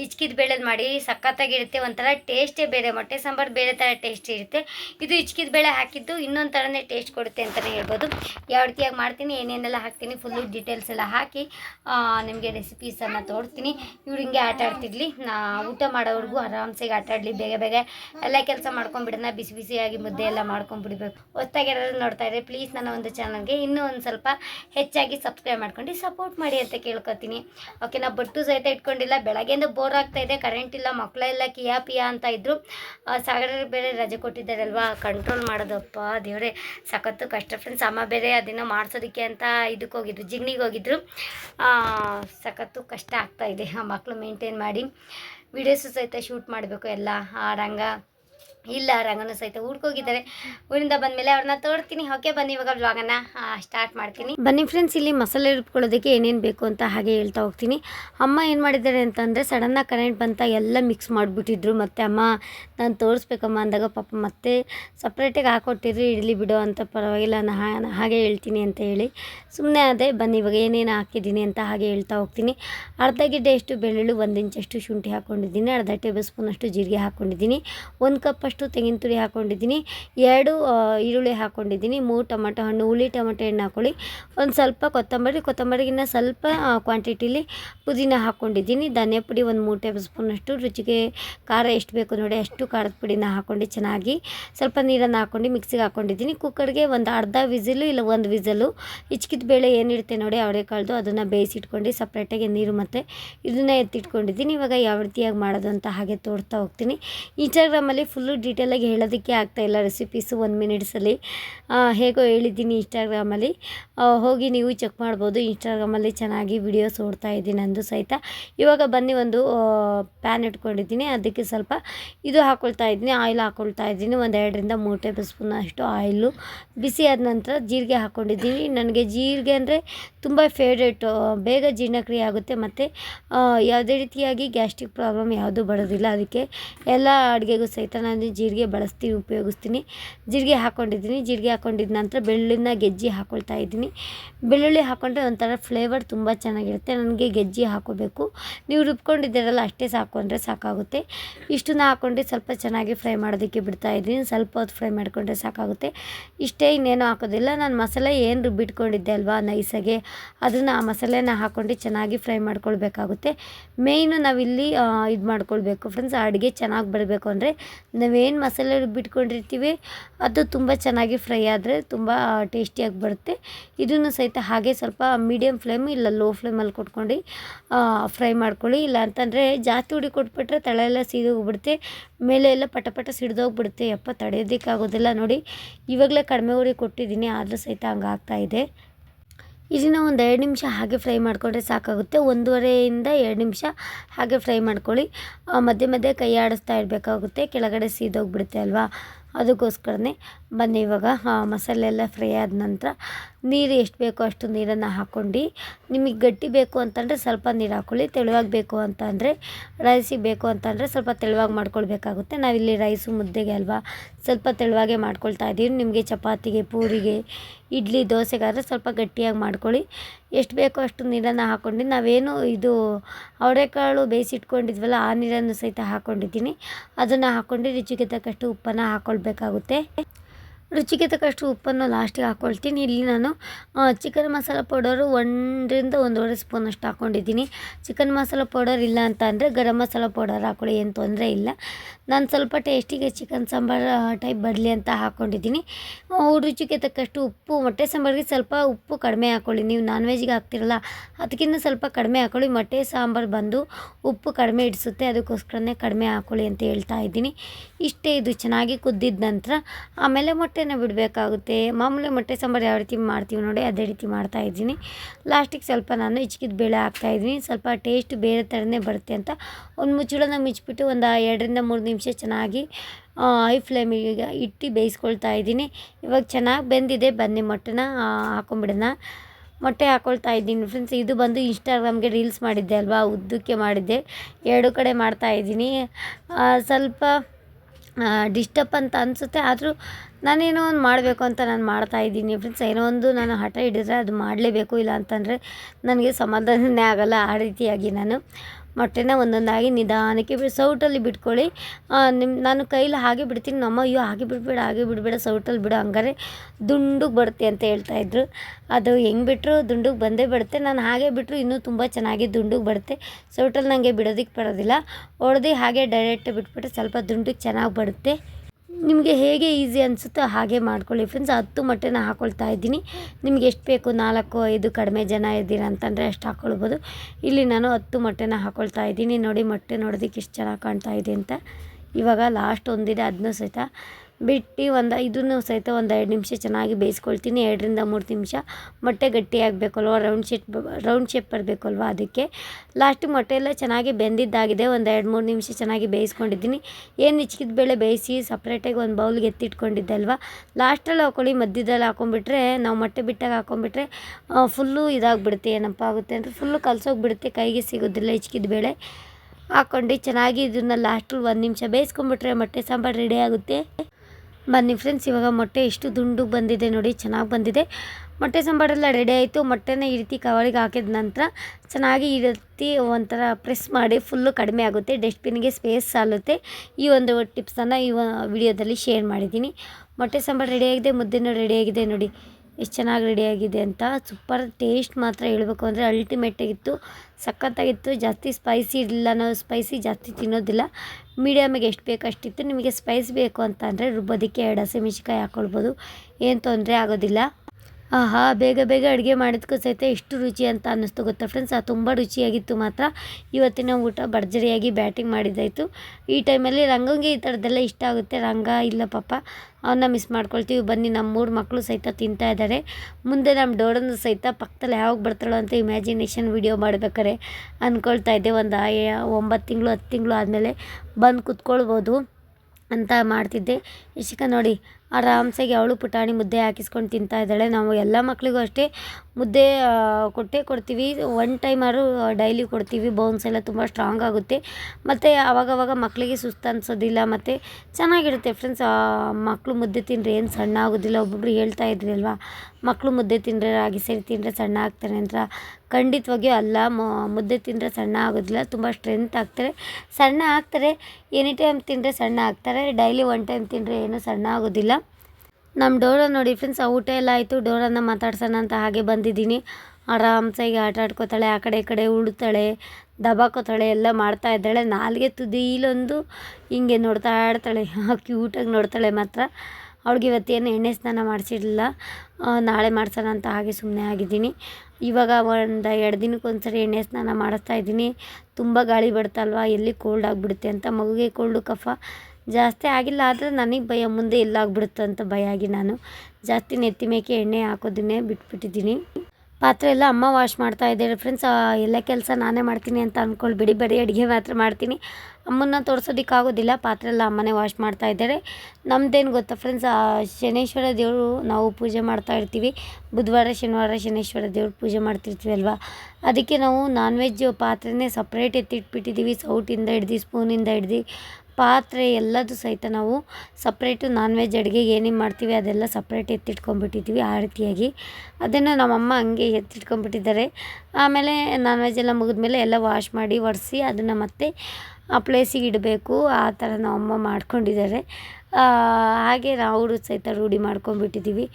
ಹಿಚ್ಕಿದ ಬೇಳೆದು ಮಾಡಿ ಸಖತ್ತಾಗಿರುತ್ತೆ ಒಂಥರ ಟೇಸ್ಟೇ ಬೇರೆ. ಮೊಟ್ಟೆ ಸಾಂಬಾರು ಬೇರೆ ಥರ ಟೇಸ್ಟ್ ಇರುತ್ತೆ. ಇದು ಹಿಚ್ಕಿದ ಬೇಳೆ ಹಾಕಿದ್ದು ಇನ್ನೊಂದು ಥರನೇ ಟೇಸ್ಟ್ ಕೊಡುತ್ತೆ ಅಂತಲೇ ಹೇಳ್ಬೋದು. ಯಾವ ರೀತಿಯಾಗಿ ಮಾಡ್ತೀನಿ, ಏನೇನೆಲ್ಲ ಹಾಕ್ತೀನಿ ಫುಲ್ಲು ಡೀಟೇಲ್ಸ್ ಎಲ್ಲ ಹಾಕಿ ನಿಮಗೆ ರೆಸಿಪೀಸನ್ನು ತೋರಿಸ್ತೀನಿ. ಇವ್ರು ಹಿಂಗೆ ಆಟ ಆಡ್ತಿರ್ಲಿ ನಾ ಊಟ ಮಾಡೋವ್ರಿಗೂ ಆರಾಮ್ಸೆಗೆ ಆಟ ಆಡಲಿ. ಬೇಗ ಬೇಗ ಎಲ್ಲ ಕೆಲಸ ಮಾಡ್ಕೊಂಡ್ಬಿಡೋಣ ಬಿಸಿ ಬಿಸಿಯಾಗಿ ಮುದ್ದೆ ಎಲ್ಲ ಮಾಡ್ಕೊಂಡ್ಬಿಡ್ಬೇಕು ಹೊಸ್ತಾಗಿ ಯಾರಾದ್ರು ನೋಡ್ತಾ ಇದ್ರೆ ಪ್ಲೀಸ್ ನನ್ನ ಒಂದು ಚಾನಲ್ಗೆ ಇನ್ನೂ ಒಂದು ಸ್ವಲ್ಪ ಹೆಚ್ಚಾಗಿ ಸಬ್ಸ್ಕ್ರೈಬ್ ಮಾಡ್ಕೊಂಡು ಸಪೋರ್ಟ್ ಮಾಡಿ ಅಂತ ಕೇಳ್ಕೊತೀನಿ. ಓಕೆ ನಾ ಬಟ್ಟು ಸಹಿತ ಇಟ್ಕೊಂಡಿಲ್ಲ, ಬೆಳಗ್ಗೆಯಿಂದ ಬೋರ್ ಆಗ್ತಾ ಇದೆ ಕರೆಂಟ್ ಇಲ್ಲ ಮಕ್ಕಳೆಲ್ಲ ಕಿಯಾ ಪಿಯಾ ಅಂತ ಇದ್ದರು ಸಾಗರ ಬೇರೆ ರಜೆ ಕೊಟ್ಟಿದ್ದಾರಲ್ವಾ ಕಂಟ್ರೋಲ್ ಮಾಡೋದಪ್ಪ ದೇವರೇ. ಸಖತ್ತು ಕಷ್ಟ ಫ್ರೆಂಡ್ಸ್ ಅಮ್ಮ ಬೇರೆ ಅದನ್ನು ಮಾಡಿಸೋದಕ್ಕೆ ಅಂತ ಇದಕ್ಕೆ ಹೋಗಿದ್ರು ಜಿಗ್ನಿಗೆ ಹೋಗಿದ್ರು. ಸಖತ್ತು ಕಷ್ಟ ಆಗ್ತಾ ಇದೆ, ಆ ಮಕ್ಕಳು ಮೇಂಟೈನ್ ಮಾಡಿ. ವಿಡಿಯೋಸು ಸಹಿತ ಶೂಟ್ ಮಾಡಬೇಕು ಎಲ್ಲ, ಆ ರಂಗ. ಇಲ್ಲ ರಂಗನೂ ಸಹಿತ ಹುಡ್ಕೋಗಿದ್ದಾರೆ ಊರಿಂದ ಬಂದಮೇಲೆ ಅವ್ರನ್ನ ತೋರ್ತೀನಿ. ಓಕೆ, ಬನ್ನಿ ಇವಾಗ ಅನ್ನ ಸ್ಟಾರ್ಟ್ ಮಾಡ್ತೀನಿ. ಬನ್ನಿ ಫ್ರೆಂಡ್ಸ್ ಇಲ್ಲಿ ಮಸಾಲೆ ರುಬ್ಕೊಳ್ಳೋದಕ್ಕೆ ಏನೇನು ಬೇಕು ಅಂತ ಹಾಗೆ ಹೇಳ್ತಾ ಹೋಗ್ತೀನಿ. ಅಮ್ಮ ಏನು ಮಾಡಿದ್ದಾರೆ ಅಂತಂದರೆ ಸಡನ್ನಾಗಿ ಕರೆಂಟ್ ಬಂತ, ಎಲ್ಲ ಮಿಕ್ಸ್ ಮಾಡಿಬಿಟ್ಟಿದ್ರು. ಮತ್ತು ಅಮ್ಮ, ನಾನು ತೋರಿಸ್ಬೇಕಮ್ಮ ಅಂದಾಗ, ಪಾಪ ಮತ್ತೆ ಸಪ್ರೇಟಾಗಿ ಹಾಕೊಟ್ಟಿರಿ ಇಡ್ಲಿ ಬಿಡು ಅಂತ ಪರವಾಗಿಲ್ಲ ನಾನು ಹಾಗೆ ಹೇಳ್ತೀನಿ ಅಂತ ಹೇಳಿ. ಸುಮ್ಮನೆ ಅದೇ, ಬನ್ನಿ ಇವಾಗ ಏನೇನು ಹಾಕಿದ್ದೀನಿ ಅಂತ ಹಾಗೆ ಹೇಳ್ತಾ ಹೋಗ್ತೀನಿ. ಅರ್ಧ ಗಿಡ್ಡೆಯಷ್ಟು ಬೆಳ್ಳುಳ್ಳಿ, ಒಂದು ಇಂಚಷ್ಟು ಶುಂಠಿ ಹಾಕ್ಕೊಂಡಿದ್ದೀನಿ ಅರ್ಧ ಟೇಬಲ್ ಸ್ಪೂನಷ್ಟು ಜೀರಿಗೆ ಹಾಕ್ಕೊಂಡಿದ್ದೀನಿ ಒಂದು ಕಪ್ಪಷ್ಟು ತೆಂಗಿನ ತುರಿ ಹಾಕ್ಕೊಂಡಿದ್ದೀನಿ ಎರಡು ಈರುಳ್ಳಿ ಹಾಕ್ಕೊಂಡಿದ್ದೀನಿ ಮೂರು ಟೊಮೆಟೊ ಹಣ್ಣು, ಹುಳಿ ಟೊಮೆಟೊ ಹಣ್ಣು ಹಾಕ್ಕೊಳ್ಳಿ ಒಂದು ಸ್ವಲ್ಪ ಕೊತ್ತಂಬರಿ ಕೊತ್ತಂಬರಿಗಿನ್ನ ಸ್ವಲ್ಪ ಕ್ವಾಂಟಿಟಿಲಿ ಪುದೀನ ಹಾಕ್ಕೊಂಡಿದ್ದೀನಿ ಧನಿಯಾ ಪುಡಿ ಒಂದು ಮೂರು ಟೇಬಲ್ ಸ್ಪೂನಷ್ಟು ರುಚಿಗೆ ಖಾರ ಎಷ್ಟು ಬೇಕು ನೋಡಿ ಅಷ್ಟು ಖಾರದ ಪುಡಿನ ಹಾಕ್ಕೊಂಡು ಚೆನ್ನಾಗಿ ಸ್ವಲ್ಪ ನೀರನ್ನು ಹಾಕ್ಕೊಂಡು ಮಿಕ್ಸಿಗೆ ಹಾಕ್ಕೊಂಡಿದ್ದೀನಿ ಕುಕ್ಕರ್ಗೆ ಒಂದು ಅರ್ಧ ವಿಸಿಲು ಇಲ್ಲ ಒಂದು ವಿಸಲು ಹಿಚ್ಕಿದ ಬೇಳೆ ಏನಿರುತ್ತೆ ನೋಡಿ ಅವರೆಕಾಳ್ದು ಅದನ್ನು ಬೇಯಿಸಿಟ್ಕೊಂಡು ಸಪ್ರೇಟಾಗಿ ನೀರು ಮತ್ತು ಇದನ್ನ ಎತ್ತಿಟ್ಕೊಂಡಿದ್ದೀನಿ. ಇವಾಗ ಯಾವ ರೀತಿಯಾಗಿ ಮಾಡೋದು ಅಂತ ಹಾಗೆ ತೋರ್ತಾ ಹೋಗ್ತೀನಿ. ಇನ್ಸ್ಟಾಗ್ರಾಮಲ್ಲಿ ಫುಲ್ಲು ಡೀಟೇಲಾಗಿ ಹೇಳೋದಕ್ಕೆ ಆಗ್ತಾಯಿಲ್ಲ ರೆಸಿಪೀಸು ಒನ್ ಮಿನಿಟ್ಸಲ್ಲಿ. ಹೇಗೋ ಹೇಳಿದ್ದೀನಿ ಇನ್ಸ್ಟಾಗ್ರಾಮಲ್ಲಿ. ಹೋಗಿ ನೀವು ಚೆಕ್ ಮಾಡ್ಬೋದು. ಇನ್ಸ್ಟಾಗ್ರಾಮಲ್ಲಿ ಚೆನ್ನಾಗಿ ವಿಡಿಯೋಸ್ ಓಡ್ತಾ ಇದ್ದೀನಿ ಅಂದು ಸಹಿತ. ಇವಾಗ ಬನ್ನಿ ಒಂದು ಪ್ಯಾನ್ ಇಟ್ಕೊಂಡಿದ್ದೀನಿ. ಅದಕ್ಕೆ ಸ್ವಲ್ಪ ಇದು ಹಾಕ್ಕೊಳ್ತಾ ಇದ್ದೀನಿ, ಆಯಿಲ್ ಹಾಕ್ಕೊಳ್ತಾ ಇದ್ದೀನಿ. ಒಂದು ಎರಡರಿಂದ ಮೂರು ಟೇಬಲ್ ಸ್ಪೂನ್ ಅಷ್ಟು ಆಯಿಲು. ಬಿಸಿ ಆದ ನಂತರ ಜೀರಿಗೆ ಹಾಕ್ಕೊಂಡಿದ್ದೀನಿ ನನಗೆ ಜೀರಿಗೆ ಅಂದರೆ ತುಂಬ ಫೇವ್ರೇಟು. ಬೇಗ ಜೀರ್ಣಕ್ರಿಯೆ ಆಗುತ್ತೆ ಮತ್ತು ಯಾವುದೇ ರೀತಿಯಾಗಿ ಗ್ಯಾಸ್ಟ್ರಿಕ್ ಪ್ರಾಬ್ಲಮ್ ಯಾವುದೂ ಬರೋದಿಲ್ಲ. ಅದಕ್ಕೆ ಎಲ್ಲ ಅಡುಗೆಗೂ ಸಹಿತ ನಾನು ಜೀರಿಗೆ ಬಳಸ್ತೀನಿ, ಉಪಯೋಗಿಸ್ತೀನಿ. ಜೀರಿಗೆ ಹಾಕ್ಕೊಂಡಿದ್ದೀನಿ ಜೀರಿಗೆ ಹಾಕ್ಕೊಂಡಿದ್ದ ನಂತರ ಬೆಳ್ಳುಳ್ಳಿನ ಗೆಜ್ಜಿ ಹಾಕ್ಕೊಳ್ತಾ ಇದ್ದೀನಿ. ಬೆಳ್ಳುಳ್ಳಿ ಹಾಕ್ಕೊಂಡ್ರೆ ಒಂಥರ ಫ್ಲೇವರ್ ತುಂಬ ಚೆನ್ನಾಗಿರುತ್ತೆ. ನನಗೆ ಗೆಜ್ಜಿ ಹಾಕೋಬೇಕು. ನೀವು ರುಬ್ಕೊಂಡಿದ್ದೀರಲ್ಲ, ಅಷ್ಟೇ ಸಾಕು ಅಂದರೆ ಸಾಕಾಗುತ್ತೆ. ಇಷ್ಟನ್ನ ಹಾಕ್ಕೊಂಡು ಸ್ವಲ್ಪ ಚೆನ್ನಾಗಿ ಫ್ರೈ ಮಾಡೋದಕ್ಕೆ ಬಿಡ್ತಾ ಇದ್ದೀನಿ. ಸ್ವಲ್ಪ ಹೊತ್ತು ಫ್ರೈ ಮಾಡಿಕೊಂಡ್ರೆ ಸಾಕಾಗುತ್ತೆ. ಇಷ್ಟೇ ಇನ್ನೇನು ಹಾಕೋದಿಲ್ಲ. ನಾನು ಮಸಾಲೆ ಏನು ರುಬ್ಬಿಟ್ಕೊಂಡಿದ್ದೆ ಅಲ್ವಾ, ನೈಸಾಗೆ, ಅದನ್ನು ಆ ಮಸಾಲೆನ ಹಾಕ್ಕೊಂಡು ಚೆನ್ನಾಗಿ ಫ್ರೈ ಮಾಡ್ಕೊಳ್ಬೇಕಾಗುತ್ತೆ. ಮೇಯ್ನು ನಾವಿಲ್ಲಿ ಇದು ಮಾಡ್ಕೊಳ್ಬೇಕು ಫ್ರೆಂಡ್ಸ್, ಅಡುಗೆ ಚೆನ್ನಾಗಿ ಬರಬೇಕು ಅಂದರೆ ನಾವೇನು ಮಸಾಲೆ ಬಿಟ್ಕೊಂಡಿರ್ತೀವಿ ಅದು ತುಂಬ ಚೆನ್ನಾಗಿ ಫ್ರೈ ಆದರೆ ತುಂಬ ಟೇಸ್ಟಿಯಾಗಿ ಬರುತ್ತೆ. ಇದನ್ನು ಸಹಿತ ಹಾಗೆ ಸ್ವಲ್ಪ ಮೀಡಿಯಮ್ ಫ್ಲೇಮ್ ಇಲ್ಲ ಲೋ ಫ್ಲೇಮಲ್ಲಿ ಕೊಟ್ಕೊಂಡು ಫ್ರೈ ಮಾಡ್ಕೊಳ್ಳಿ. ಇಲ್ಲ ಅಂತಂದರೆ ಜಾಸ್ತಿ ಹುಡಿ ಕೊಟ್ಬಿಟ್ರೆ ತಳ ಎಲ್ಲ ಸೀದೋಗ್ಬಿಡುತ್ತೆ ಮೇಲೆ ಎಲ್ಲ ಪಟ ಪಟ ಸಿಡ್ದೋಗ್ಬಿಡುತ್ತೆ ಯಪ್ಪ, ತಡೆಯೋದಕ್ಕಾಗೋದಿಲ್ಲ ನೋಡಿ. ಇವಾಗಲೇ ಕಡಿಮೆ ಹುಡಿ ಕೊಟ್ಟಿದ್ದೀನಿ, ಆದರೂ ಸಹಿತ ಹಂಗೆ ಆಗ್ತಾಯಿದೆ ಇದನ್ನು ಒಂದು ಎರಡು ನಿಮಿಷ ಹಾಗೆ ಫ್ರೈ ಮಾಡಿಕೊಂಡ್ರೆ ಸಾಕಾಗುತ್ತೆ. ಒಂದೂವರೆಯಿಂದ ಎರಡು ನಿಮಿಷ ಹಾಗೆ ಫ್ರೈ ಮಾಡ್ಕೊಳ್ಳಿ. ಮಧ್ಯೆ ಮಧ್ಯೆ ಕೈ ಆಡಿಸ್ತಾ ಇರಬೇಕಾಗುತ್ತೆ. ಕೆಳಗಡೆ ಸೀದೋಗಿಬಿಡುತ್ತೆ ಅಲ್ವಾ? ಅದಕ್ಕೋಸ್ಕರನೇ ಬನ್ನಿ ಇವಾಗ. ಮಸಾಲೆ ಎಲ್ಲ ಫ್ರೈ ಆದ ನಂತರ ನೀರು ಎಷ್ಟು ಬೇಕೋ ಅಷ್ಟು ನೀರನ್ನು ಹಾಕ್ಕೊಂಡು ನಿಮಗೆ ಗಟ್ಟಿ ಬೇಕು ಅಂತಂದರೆ ಸ್ವಲ್ಪ ನೀರು ಹಾಕ್ಕೊಳ್ಳಿ ತೆಳುವಾಗಿ ಬೇಕು ಅಂತ ಅಂದರೆ ರೈಸಿಗೆ ಬೇಕು ಅಂತಂದರೆ ಸ್ವಲ್ಪ ತೆಳುವಾಗಿ ಮಾಡ್ಕೊಳ್ಬೇಕಾಗುತ್ತೆ. ನಾವಿಲ್ಲಿ ರೈಸು ಮುದ್ದೆಗೆ ಅಲ್ವಾ ಸ್ವಲ್ಪ ತೆಳುವಾಗೆ ಮಾಡ್ಕೊಳ್ತಾ ಇದ್ದೀವಿ ನಿಮಗೆ ಚಪಾತಿಗೆ, ಪೂರಿಗೆ, ಇಡ್ಲಿ, ದೋಸೆಗಾದರೆ ಸ್ವಲ್ಪ ಗಟ್ಟಿಯಾಗಿ ಮಾಡ್ಕೊಳ್ಳಿ. ಎಷ್ಟು ಬೇಕೋ ಅಷ್ಟು ನೀರನ್ನು ಹಾಕ್ಕೊಂಡು ನಾವೇನು ಇದು ಅವರೆಕಾಳು ಬೇಯಿಸಿಟ್ಕೊಂಡಿದ್ವಲ್ಲ, ಆ ನೀರನ್ನು ಸಹಿತ ಹಾಕ್ಕೊಂಡಿದ್ದೀನಿ ಅದನ್ನು ಹಾಕ್ಕೊಂಡು ರುಚಿಗೆ ತಕ್ಕಷ್ಟು ಉಪ್ಪನ್ನು ಹಾಕ್ಕೊಳ್ಬೇಕಾಗುತ್ತೆ ರುಚಿಗೆ ತಕ್ಕಷ್ಟು ಉಪ್ಪನ್ನು ಲಾಸ್ಟಿಗೆ ಹಾಕ್ಕೊಳ್ತೀನಿ ಇಲ್ಲಿ ನಾನು ಚಿಕನ್ ಮಸಾಲ ಪೌಡರು ಒಂದರಿಂದ ಒಂದೂವರೆ ಸ್ಪೂನಷ್ಟು ಹಾಕ್ಕೊಂಡಿದ್ದೀನಿ ಚಿಕನ್ ಮಸಾಲ ಪೌಡರ್ ಇಲ್ಲ ಅಂತ ಅಂದರೆ ಗರಂ ಮಸಾಲ ಪೌಡರ್ ಹಾಕ್ಕೊಳ್ಳಿ ಏನು ತೊಂದರೆ ಇಲ್ಲ. ನಾನು ಸ್ವಲ್ಪ ಟೇಸ್ಟಿಗೆ ಚಿಕನ್ ಸಾಂಬಾರು ಟೈಪ್ ಬರಲಿ ಅಂತ ಹಾಕ್ಕೊಂಡಿದ್ದೀನಿ ರುಚಿಗೆ ತಕ್ಕಷ್ಟು ಉಪ್ಪು, ಮೊಟ್ಟೆ ಸಾಂಬಾರಿಗೆ ಸ್ವಲ್ಪ ಉಪ್ಪು ಕಡಿಮೆ ಹಾಕ್ಕೊಳ್ಳಿ ನೀವು ನಾನ್ ವೆಜ್ಗೆ ಹಾಕ್ತಿರಲ್ಲ, ಅದಕ್ಕಿಂತ ಸ್ವಲ್ಪ ಕಡಿಮೆ ಹಾಕ್ಕೊಳ್ಳಿ ಮೊಟ್ಟೆ ಸಾಂಬಾರು ಬಂದು ಉಪ್ಪು ಕಡಿಮೆ ಇಡಿಸುತ್ತೆ, ಅದಕ್ಕೋಸ್ಕರನೇ ಕಡಿಮೆ ಹಾಕ್ಕೊಳ್ಳಿ ಅಂತ ಹೇಳ್ತಾ ಇದ್ದೀನಿ. ಇಷ್ಟೇ ಇದು ಚೆನ್ನಾಗಿ ಕುದ್ದಿದ ನಂತರ ಆಮೇಲೆ ಮೊಟ್ಟೆನ ಬಿಡಬೇಕಾಗುತ್ತೆ. ಮಾಮೂಲಿ ಮೊಟ್ಟೆ ಸಾಂಬಾರು ಯಾವ ರೀತಿ ಮಾಡ್ತೀವಿ ನೋಡಿ, ಅದೇ ರೀತಿ ಮಾಡ್ತಾ ಇದ್ದೀನಿ. ಲಾಸ್ಟಿಗೆ ಸ್ವಲ್ಪ ನಾನು ಇಚ್ಕಿದ ಬೇಳೆ ಹಾಕ್ತಾ ಇದ್ದೀನಿ. ಸ್ವಲ್ಪ ಟೇಸ್ಟ್ ಬೇರೆ ಥರನೇ ಬರುತ್ತೆ ಅಂತ ಒಂದು ಮುಚ್ಚಳನ ಮುಚ್ಚಿಬಿಟ್ಟು ಒಂದು ಎರಡರಿಂದ ಮೂರು ನಿಮಿಷ ಚೆನ್ನಾಗಿ ಹೈ ಫ್ಲೇಮಿಗೆ ಇಟ್ಟು ಬೇಯಿಸ್ಕೊಳ್ತಾ ಇದ್ದೀನಿ. ಇವಾಗ ಚೆನ್ನಾಗಿ ಬೆಂದಿದೆ. ಬನ್ನಿ, ಮೊಟ್ಟೆನ ಹಾಕೊಂಬಿಡೋಣ. ಮೊಟ್ಟೆ ಹಾಕ್ಕೊಳ್ತಾ ಇದ್ದೀನಿ ಫ್ರೆಂಡ್ಸ್ ಇದು ಬಂದು ಇನ್ಸ್ಟಾಗ್ರಾಮ್ಗೆ ರೀಲ್ಸ್ ಮಾಡಿದ್ದೆ ಅಲ್ವಾ? ಉದ್ದಕ್ಕೆ ಮಾಡಿದ್ದೆ. ಎರಡು ಕಡೆ ಮಾಡ್ತಾ ಇದ್ದೀನಿ. ಸ್ವಲ್ಪ ಡಿಸ್ಟರ್ಬ್ ಅಂತ ಅನಿಸುತ್ತೆ. ಆದರೂ ನಾನೇನೋ ಒಂದು ಮಾಡಬೇಕು ಅಂತ ನಾನು ಮಾಡ್ತಾ ಇದ್ದೀನಿ ಫ್ರೆಂಡ್ಸ್ ಏನೋ ಒಂದು ನಾನು ಹಠ ಹಿಡಿದ್ರೆ ಅದು ಮಾಡಲೇಬೇಕು. ಇಲ್ಲ ಅಂತಂದರೆ ನನಗೆ ಸಮಾಧಾನನೇ ಆಗೋಲ್ಲ ಆ ರೀತಿಯಾಗಿ ನಾನು. ಮೊಟ್ಟೆನ ಒಂದೊಂದಾಗಿ ನಿಧಾನಕ್ಕೆ ಬಿ ಸೌಟಲ್ಲಿ ಬಿಟ್ಕೊಳ್ಳಿ. ನಿಮ್ಮ ನಾನು ಕೈಲಿ ಹಾಗೆ ಬಿಡ್ತೀನಿ, ನಮ್ಮ ಅಯ್ಯೋ ಹಾಗೆ ಬಿಡಬೇಡ ಹಾಗೆ ಬಿಡಬೇಡ, ಸೌಟಲ್ಲಿ ಬಿಡು, ಹಂಗಾರೆ ದುಂಡುಗೆ ಬರುತ್ತೆ ಅಂತ ಹೇಳ್ತಾಯಿದ್ರು ಅದು ಹೆಂಗೆ ಬಿಟ್ಟರು ದುಂಡುಗೆ ಬಂದೇ ಬಿಡುತ್ತೆ ನಾನು ಹಾಗೆ ಬಿಟ್ಟರು ಇನ್ನೂ ತುಂಬ ಚೆನ್ನಾಗಿ ದುಂಡುಗೆ ಬರುತ್ತೆ. ಸೌಟಲ್ಲಿ ನನಗೆ ಬಿಡೋದಕ್ಕೆ ಬರೋದಿಲ್ಲ. ಹೊಡೆದು ಹಾಗೆ ಡೈರೆಕ್ಟ್ ಬಿಟ್ಬಿಟ್ರೆ ಸ್ವಲ್ಪ ದುಂಡುಗೆ ಚೆನ್ನಾಗಿ ಬರುತ್ತೆ. ನಿಮಗೆ ಹೇಗೆ ಈಸಿ ಅನಿಸುತ್ತೋ ಹಾಗೆ ಮಾಡ್ಕೊಳ್ಳಿ ಫ್ರೆಂಡ್ಸ್ ಹತ್ತು ಮೊಟ್ಟೆನ ಹಾಕ್ಕೊಳ್ತಾ ಇದ್ದೀನಿ. ನಿಮ್ಗೆ ಎಷ್ಟು ಬೇಕು? ನಾಲ್ಕು, ಐದು, ಕಡಿಮೆ ಜನ ಇದ್ದೀರ ಅಂತಂದರೆ ಅಷ್ಟು ಹಾಕ್ಕೊಳ್ಬೋದು ಇಲ್ಲಿ ನಾನು ಹತ್ತು ಮೊಟ್ಟೆನ ಹಾಕ್ಕೊಳ್ತಾ ಇದ್ದೀನಿ. ನೋಡಿ ಮೊಟ್ಟೆ ನೋಡೋದಕ್ಕೆ ಎಷ್ಟು ಚೆನ್ನಾಗಿ ಕಾಣ್ತಾ ಇದೆ ಅಂತ. ಇವಾಗ ಲಾಸ್ಟ್ ಒಂದಿದೆ ಅದನ್ನೂ ಸಹಿತ ಬಿಟ್ಟು ಒಂದು ಇದನ್ನು ಸಹಿತ ಒಂದು ಎರಡು ನಿಮಿಷ ಚೆನ್ನಾಗಿ ಬೇಯಿಸ್ಕೊಳ್ತೀನಿ, ಎರಡರಿಂದ ಮೂರು ನಿಮಿಷ ಮೊಟ್ಟೆ ಗಟ್ಟಿಯಾಗಬೇಕಲ್ವ ರೌಂಡ್ ಶೇಪ್ ರೌಂಡ್ ಶೇಪ್ ಬರಬೇಕಲ್ವ ಅದಕ್ಕೆ. ಲಾಸ್ಟಿಗೆ ಮೊಟ್ಟೆ ಎಲ್ಲ ಚೆನ್ನಾಗಿ ಬೆಂದಿದ್ದಾಗಿದೆ, ಒಂದು ಎರಡು ಮೂರು ನಿಮಿಷ ಚೆನ್ನಾಗಿ ಬೇಯಿಸ್ಕೊಂಡಿದ್ದೀನಿ. ಏನು ಹಿಚ್ಕಿದ ಬೇಳೆ ಬೇಯಿಸಿ ಸಪ್ರೇಟಾಗಿ ಒಂದು ಬೌಲ್ಗೆ ಎತ್ತಿಟ್ಕೊಂಡಿದ್ದೆ ಅಲ್ವಾ? ಲಾಸ್ಟಲ್ಲಿ ಹಾಕೊಳ್ಳಿ, ಮಧ್ಯದಲ್ಲಿ ಹಾಕೊಂಡ್ಬಿಟ್ರೆ, ನಾವು ಮೊಟ್ಟೆ ಬಿಟ್ಟಾಗ ಹಾಕೊಂಡ್ಬಿಟ್ರೆ ಫುಲ್ಲು ಇದಾಗ್ಬಿಡುತ್ತೆ, ಏನಪ್ಪ ಆಗುತ್ತೆ ಅಂದರೆ ಫುಲ್ಲು ಕಲಸೋಗ್ಬಿಡುತ್ತೆ, ಕೈಗೆ ಸಿಗೋದಿಲ್ಲ ಹಿಚ್ಕಿದ ಬೇಳೆ. ಹಾಕ್ಕೊಂಡು ಚೆನ್ನಾಗಿ ಇದನ್ನು ಲಾಸ್ಟಲ್ಲಿ ಒಂದು ನಿಮಿಷ ಬೇಯಿಸ್ಕೊಂಡ್ಬಿಟ್ರೆ ಮೊಟ್ಟೆ ಸಾಂಬಾರು ರೆಡಿ ಆಗುತ್ತೆ. ಬನ್ನಿ ಫ್ರೆಂಡ್ಸ್ ಇವಾಗ ಮೊಟ್ಟೆ ಎಷ್ಟು ದುಂಡು ಬಂದಿದೆ ನೋಡಿ, ಚೆನ್ನಾಗಿ ಬಂದಿದೆ. ಮೊಟ್ಟೆ ಸಾಂಬಾರೆಲ್ಲ ರೆಡಿ ಆಯಿತು. ಮೊಟ್ಟೆನ ಈ ರೀತಿ ಕವರಿಗೆ ಹಾಕಿದ ನಂತರ ಚೆನ್ನಾಗಿ ಈ ರೀತಿ ಒಂಥರ ಪ್ರೆಸ್ ಮಾಡಿ ಫುಲ್ಲು ಕಡಿಮೆ ಆಗುತ್ತೆ. ಡಸ್ಟ್ಬಿನ್ಗೆ ಸ್ಪೇಸ್ ಸಾಲುತ್ತೆ. ಈ ಒಂದು ಟಿಪ್ಸನ್ನು ಈ ವಿಡಿಯೋದಲ್ಲಿ ಶೇರ್ ಮಾಡಿದ್ದೀನಿ. ಮೊಟ್ಟೆ ಸಾಂಬಾರು ರೆಡಿಯಾಗಿದೆ ಮುದ್ದೆನೂ ರೆಡಿಯಾಗಿದೆ ನೋಡಿ. ಎಷ್ಟು ಚೆನ್ನಾಗಿ ರೆಡಿಯಾಗಿದೆ ಅಂತ ಸೂಪರ್ ಟೇಸ್ಟ್ ಮಾತ್ರ ಹೇಳಬೇಕು ಅಂದರೆ ಅಲ್ಟಿಮೇಟ್ ಆಗಿತ್ತು. ಸಖತ್ತಾಗಿತ್ತು. ಜಾಸ್ತಿ ಸ್ಪೈಸಿ ಇರಲಿಲ್ಲ ನಾವು ಸ್ಪೈಸಿ ಜಾಸ್ತಿ ತಿನ್ನೋದಿಲ್ಲ. ಮೀಡಿಯಮಿಗೆ ಎಷ್ಟು ಬೇಕು ಅಷ್ಟಿತ್ತು. ನಿಮಗೆ ಸ್ಪೈಸ್ ಬೇಕು ಅಂತ ಅಂದರೆ ರುಬ್ಬೋದಕ್ಕೆ ಎರಡು ಹಸಿಮೆಣ್ಸಿಕಾಯಿ ಹಾಕ್ಕೊಳ್ಬೋದು ಏನು ತೊಂದರೆ ಆಗೋದಿಲ್ಲ. ಆಹಾ, ಬೇಗ ಬೇಗ ಅಡುಗೆ ಮಾಡಿದ್ಕೂ ಸಹಿತ ಎಷ್ಟು ರುಚಿ ಅಂತ ಅನ್ನಿಸ್ತು ಗೊತ್ತಾ ಫ್ರೆಂಡ್ಸ್ ಅದು ತುಂಬ ರುಚಿಯಾಗಿತ್ತು ಮಾತ್ರ. ಇವತ್ತಿನ ಊಟ ಭರ್ಜರಿಯಾಗಿ ಬ್ಯಾಟಿಂಗ್ ಮಾಡಿದ್ದಾಯಿತು. ಈ ಟೈಮಲ್ಲಿ ರಂಗಂಗೆ ಈ ಥರದ್ದೆಲ್ಲ ಇಷ್ಟ ಆಗುತ್ತೆ. ರಂಗ ಇಲ್ಲ ಪಾಪ ಅವನ್ನ ಮಿಸ್ ಮಾಡ್ಕೊಳ್ತೀವಿ. ಬನ್ನಿ ನಮ್ಮ ಮೂರು ಮಕ್ಕಳು ಸಹಿತ ತಿಂತಾ ಇದ್ದಾರೆ ಮುಂದೆ ನಮ್ಮ ಡೋರನ್ನು ಸಹಿತ ಪಕ್ಕದಲ್ಲಿ ಯಾವಾಗ ಬರ್ತಾಳೋ ಅಂತ ಇಮ್ಯಾಜಿನೇಷನ್ ವಿಡಿಯೋ ಮಾಡ್ಬೇಕಾರೆ ಅಂದ್ಕೊಳ್ತಾ ಇದ್ದೆ. ಒಂದು ಒಂಬತ್ತು ತಿಂಗಳು, ಹತ್ತು ತಿಂಗಳು ಆದಮೇಲೆ ಬಂದು ಕುತ್ಕೊಳ್ಬೋದು ಅಂತ ಮಾಡ್ತಿದ್ದೆ. ಇಶಿಕ ನೋಡಿ ಆರಾಮ್ಸಾಗಿ ಅವಳು ಪುಟಾಣಿ ಮುದ್ದೆ ಹಾಕಿಸ್ಕೊಂಡು ತಿಂತಾ ಇದ್ದಾಳೆ. ನಾವು ಎಲ್ಲ ಮಕ್ಕಳಿಗೂ ಅಷ್ಟೇ ಮುದ್ದೆ ಕೊಟ್ಟೇ ಕೊಡ್ತೀವಿ. ಒನ್ ಟೈಮಾರು ಡೈಲಿ ಕೊಡ್ತೀವಿ. ಬೋನ್ಸ್ ಎಲ್ಲ ತುಂಬ ಸ್ಟ್ರಾಂಗ್ ಆಗುತ್ತೆ. ಮತ್ತು ಆವಾಗವಾಗ ಮಕ್ಕಳಿಗೆ ಸುಸ್ತು ಅನ್ಸೋದಿಲ್ಲ. ಮತ್ತು ಚೆನ್ನಾಗಿರುತ್ತೆ ಫ್ರೆಂಡ್ಸ್ ಮಕ್ಕಳು ಮುದ್ದೆ ತಿಂದರೆ ಏನು ಸಣ್ಣ ಆಗೋದಿಲ್ಲ. ಒಬ್ಬೊಬ್ರು ಹೇಳ್ತಾ ಇದ್ರಿ ಅಲ್ವಾ? ಮಕ್ಕಳು ಮುದ್ದೆ ತಿಂದರೆ ರಾಗಿ ಸೇರಿ ತಿಂದರೆ ಸಣ್ಣ ಆಗ್ತಾರೆ ಅಂತ. ಖಂಡಿತವಾಗಿಯೂ ಅಲ್ಲ. ಮುದ್ದೆ ತಿಂದರೆ ಸಣ್ಣ ಆಗೋದಿಲ್ಲ, ತುಂಬ ಸ್ಟ್ರೆಂತ್ ಆಗ್ತಾರೆ. ಸಣ್ಣ ಆಗ್ತಾರೆ ಎನಿ ಟೈಮ್ ತಿಂದರೆ ಸಣ್ಣ ಆಗ್ತಾರೆ ಡೈಲಿ ಒನ್ ಟೈಮ್ ತಿಂದರೆ ಏನೂ ಸಣ್ಣ ಆಗೋದಿಲ್ಲ. ನಮ್ಮ ಡೋರ ನೋಡಿ ಫ್ರೆಂಡ್ಸ್ ಊಟ ಎಲ್ಲ ಆಯಿತು, ಡೋರನ್ನು ಮಾತಾಡ್ಸೋಣ ಅಂತ ಹಾಗೆ ಬಂದಿದ್ದೀನಿ. ಆರಾಮ್ಸಾಗಿ ಆಟ ಆಡ್ಕೋತಾಳೆ, ಆ ಕಡೆ ಈ ಕಡೆ ಉಳ್ತಾಳೆ ದಬಾಕೋತಾಳೆ, ಎಲ್ಲ ಮಾಡ್ತಾ ಇದ್ದಾಳೆ. ನಾಲ್ಗೆ ತುದಿಲೊಂದು ಹಿಂಗೆ ನೋಡ್ತಾ ಆಡ್ತಾಳೆ. ಕ್ಯೂಟಾಗಿ ನೋಡ್ತಾಳೆ ಮಾತ್ರ. ಅವಳಿಗೆ ಇವತ್ತೇನು ಎಣ್ಣೆ ಸ್ನಾನ ಮಾಡಿಸಿರಲಿಲ್ಲ. ನಾಳೆ ಮಾಡ್ಸೋಣ ಅಂತ ಹಾಗೆ ಸುಮ್ಮನೆ ಆಗಿದ್ದೀನಿ. ಇವಾಗ ಒಂದು ಎರಡು ದಿನಕ್ಕೆ ಒಂದ್ಸರಿ ಎಣ್ಣೆ ಸ್ನಾನ ಮಾಡಿಸ್ತಾ ಇದ್ದೀನಿ. ತುಂಬ ಗಾಳಿ ಬಿಡ್ತಲ್ವ ಎಲ್ಲಿ ಕೋಲ್ಡ್ ಆಗಿಬಿಡುತ್ತೆ ಅಂತ. ಮಗುಗೆ ಕೋಲ್ಡು ಕಫ ಜಾಸ್ತಿ ಆಗಿಲ್ಲ, ಆದರೆ ನನಗೆ ಭಯ. ಮುಂದೆ ಎಲ್ಲಾಗ್ಬಿಡುತ್ತೆ ಅಂತ ಭಯ ಆಗಿ ನಾನು ಜಾಸ್ತಿ ನೆತ್ತಿ ಮೇಕೆ ಎಣ್ಣೆ ಹಾಕೋದನ್ನೇ ಬಿಟ್ಬಿಟ್ಟಿದ್ದೀನಿ. ಪಾತ್ರೆ ಎಲ್ಲ ಅಮ್ಮ ವಾಶ್ ಮಾಡ್ತಾ ಇದ್ದಾರೆ ಫ್ರೆಂಡ್ಸ್ ಎಲ್ಲ ಕೆಲಸ ನಾನೇ ಮಾಡ್ತೀನಿ ಅಂತ ಅಂದ್ಕೊಳ್ಬೇಡಿ ಬರೀ ಅಡುಗೆ ಮಾತ್ರ ಮಾಡ್ತೀನಿ. ಅಮ್ಮನ್ನ ತೋರಿಸೋದಕ್ಕಾಗೋದಿಲ್ಲ, ಪಾತ್ರೆ ಎಲ್ಲ ಅಮ್ಮನೇ ವಾಶ್ ಮಾಡ್ತಾ ಇದ್ದಾರೆ. ನಮ್ಮದೇನು ಗೊತ್ತಾ ಫ್ರೆಂಡ್ಸ್ ಶನೇಶ್ವರ ದೇವರು ನಾವು ಪೂಜೆ ಮಾಡ್ತಾ ಇರ್ತೀವಿ. ಬುಧವಾರ, ಶನಿವಾರ ಶನೇಶ್ವರ ದೇವ್ರ ಪೂಜೆ ಮಾಡ್ತಿರ್ತೀವಿ ಅಲ್ವಾ? ಅದಕ್ಕೆ ನಾವು ನಾನ್ ವೆಜ್ ಪಾತ್ರೆನೇ ಸಪ್ರೇಟ್ ಎತ್ತಿಟ್ಬಿಟ್ಟಿದ್ದೀವಿ ಸೌಟಿಂದ ಹಿಡ್ದು ಸ್ಪೂನಿಂದ ಹಿಡ್ದು. ಪಾತ್ರೆ ಎಲ್ಲದು ಸಹಿತ ನಾವು ಸಪ್ರೇಟು ನಾನ್ ವೆಜ್ ಅಡುಗೆಗೆ ಏನೇನು ಮಾಡ್ತೀವಿ ಅದೆಲ್ಲ ಸಪ್ರೇಟ್ ಎತ್ತಿಟ್ಕೊಂಡ್ಬಿಟ್ಟಿದ್ದೀವಿ ಆ ರೀತಿಯಾಗಿ ಅದನ್ನು ನಮ್ಮಮ್ಮ ಹಂಗೆ ಎತ್ತಿಟ್ಕೊಂಡ್ಬಿಟ್ಟಿದ್ದಾರೆ. ಆಮೇಲೆ ನಾನ್ ವೆಜ್ ಎಲ್ಲ ಮುಗಿದ್ಮೇಲೆ ಎಲ್ಲ ವಾಶ್ ಮಾಡಿ ಒರೆಸಿ ಅದನ್ನು ಮತ್ತೆ ಆ ಪ್ಲೇಸಿಗೆ ಇಡಬೇಕು. ಆ ಥರ ನಮ್ಮಮ್ಮ ಮಾಡ್ಕೊಂಡಿದ್ದಾರೆ. ಹಾಗೆ ನಾವು ಸಹಿತ ರೂಢಿ ಮಾಡ್ಕೊಂಡ್ಬಿಟ್ಟಿದ್ದೀವಿ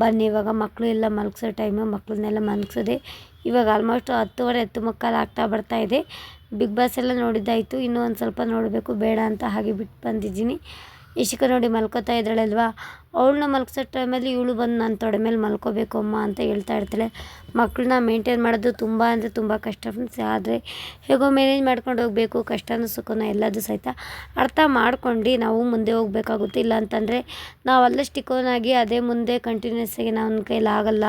ಬನ್ನಿ, ಇವಾಗ ಮಕ್ಕಳು ಎಲ್ಲ ಮಲಗಿಸೋ ಟೈಮು ಮಕ್ಕಳನ್ನೆಲ್ಲ ಮಲಗಿಸೋದೆ ಇವಾಗ ಆಲ್ಮೋಸ್ಟ್ ಹತ್ತುವರೆ, ಹತ್ತು ಮುಕ್ಕಾಲು ಆಗ್ತಾ ಇದೆ. ಬಿಗ್ ಬಾಸ್ ಎಲ್ಲ ನೋಡಿದ್ದಾಯಿತು. ಇನ್ನೂ ಒಂದು ಸ್ವಲ್ಪ ನೋಡಬೇಕು. ಬೇಡ ಅಂತ ಹಾಗೆ ಬಿಟ್ಟು ಬಂದಿದ್ದೀನಿ. ಇಶಿಕ ನೋಡಿ ಮಲ್ಕೋತಾ ಇದ್ದಾಳಲ್ವಾ? ಅವಳನ್ನ ಮಲ್ಗಿಸೋ ಟೈಮಲ್ಲಿ ಇವಳು ಬಂದು ನನ್ನ ತೊಡೆ ಮೇಲೆ ಮಲ್ಕೋಬೇಕು ಅಮ್ಮ ಅಂತ ಹೇಳ್ತಾ ಇರ್ತಾಳೆ. ಮಕ್ಕಳನ್ನ ಮೇಂಟೈನ್ ಮಾಡೋದು ತುಂಬ ಅಂದರೆ ತುಂಬ ಕಷ್ಟ ಫ್ರೆಂಡ್ಸ್ ಆದರೆ ಹೇಗೋ ಮ್ಯಾನೇಜ್ ಮಾಡ್ಕೊಂಡು ಹೋಗಬೇಕು. ಕಷ್ಟನೂ ಸುಖನೂ ಎಲ್ಲದೂ ಸಹಿತ ಅರ್ಥ ಮಾಡ್ಕೊಂಡು ನಾವು ಮುಂದೆ ಹೋಗಬೇಕಾಗುತ್ತೆ. ಇಲ್ಲ ಅಂತಂದರೆ ನಾವು ಅಲ್ಲೇ ಸ್ಟಿಕ್ ಆನ್ ಅದೇ ಮುಂದೆ ಕಂಟಿನ್ಯೂಸ್ ಆಗಿ ನನ್ನ ಕೈಲಾಗಲ್ಲ